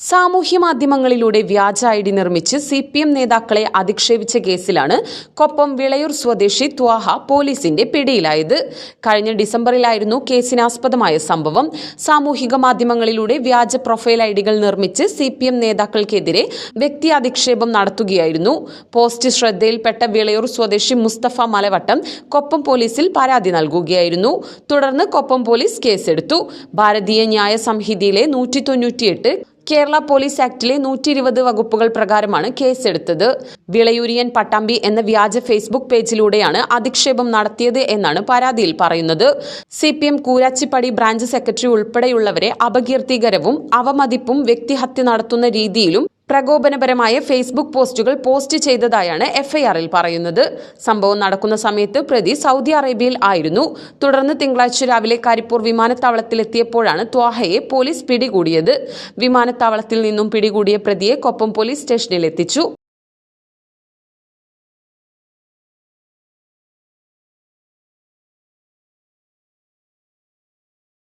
സാമൂഹ്യ മാധ്യമങ്ങളിലൂടെ വ്യാജ ഐ ഡി നിർമ്മിച്ച് സി പി എം നേതാക്കളെ അധിക്ഷേപിച്ച കേസിലാണ് കൊപ്പം വിളയൂർ സ്വദേശി ത്വാഹ പോലീസിന്റെ പിടിയിലായത്. കഴിഞ്ഞ ഡിസംബറിലായിരുന്നു കേസിനാസ്പദമായ സംഭവം. സാമൂഹിക മാധ്യമങ്ങളിലൂടെ വ്യാജ പ്രൊഫൈൽ ഐ ഡികൾ നിർമ്മിച്ച് സി പി എം നേതാക്കൾക്കെതിരെ വ്യക്തി അധിക്ഷേപം നടത്തുകയായിരുന്നു. പോസ്റ്റ് ശ്രദ്ധയിൽപ്പെട്ട വിളയൂർ സ്വദേശി മുസ്തഫ മലവട്ടം കൊപ്പം പോലീസിൽ പരാതി നൽകുകയായിരുന്നു. തുടർന്ന് കൊപ്പം പോലീസ് കേസെടുത്തു. ഭാരതീയ ന്യായ സംഹിതയിലെ നൂറ്റി തൊണ്ണൂറ്റിയെട്ട് കേരള പോലീസ് ആക്ടിലെ നൂറ്റി ഇരുപത് വകുപ്പുകൾ പ്രകാരമാണ് കേസെടുത്തത്. വിളയൂരിയൻ പട്ടാമ്പി എന്ന വ്യാജ ഫേസ്ബുക്ക് പേജിലൂടെയാണ് അധിക്ഷേപം നടത്തിയത് എന്നാണ് പരാതിയിൽ പറയുന്നത്. C P M Koorachippadi branch secretary ഉൾപ്പെടെയുള്ളവരെ അപകീർത്തികരവും അവമതിപ്പും വ്യക്തിഹത്യ നടത്തുന്ന രീതിയിലും പ്രകോപനപരമായ ഫേസ്ബുക്ക് പോസ്റ്റുകൾ പോസ്റ്റ് ചെയ്തതായാണ് എഫ്ഐആറിൽ പറയുന്നത്. സംഭവം നടക്കുന്ന സമയത്ത് പ്രതി സൗദി അറേബ്യയിൽ ആയിരുന്നു. തുടർന്ന് തിങ്കളാഴ്ച രാവിലെ കരിപ്പൂർ വിമാനത്താവളത്തിലെത്തിയപ്പോഴാണ് ത്വാഹയെ പോലീസ് പിടികൂടിയത്. വിമാനത്താവളത്തിൽ നിന്നും പിടികൂടിയ പ്രതിയെ കൊപ്പം പോലീസ് സ്റ്റേഷനിൽ എത്തിച്ചു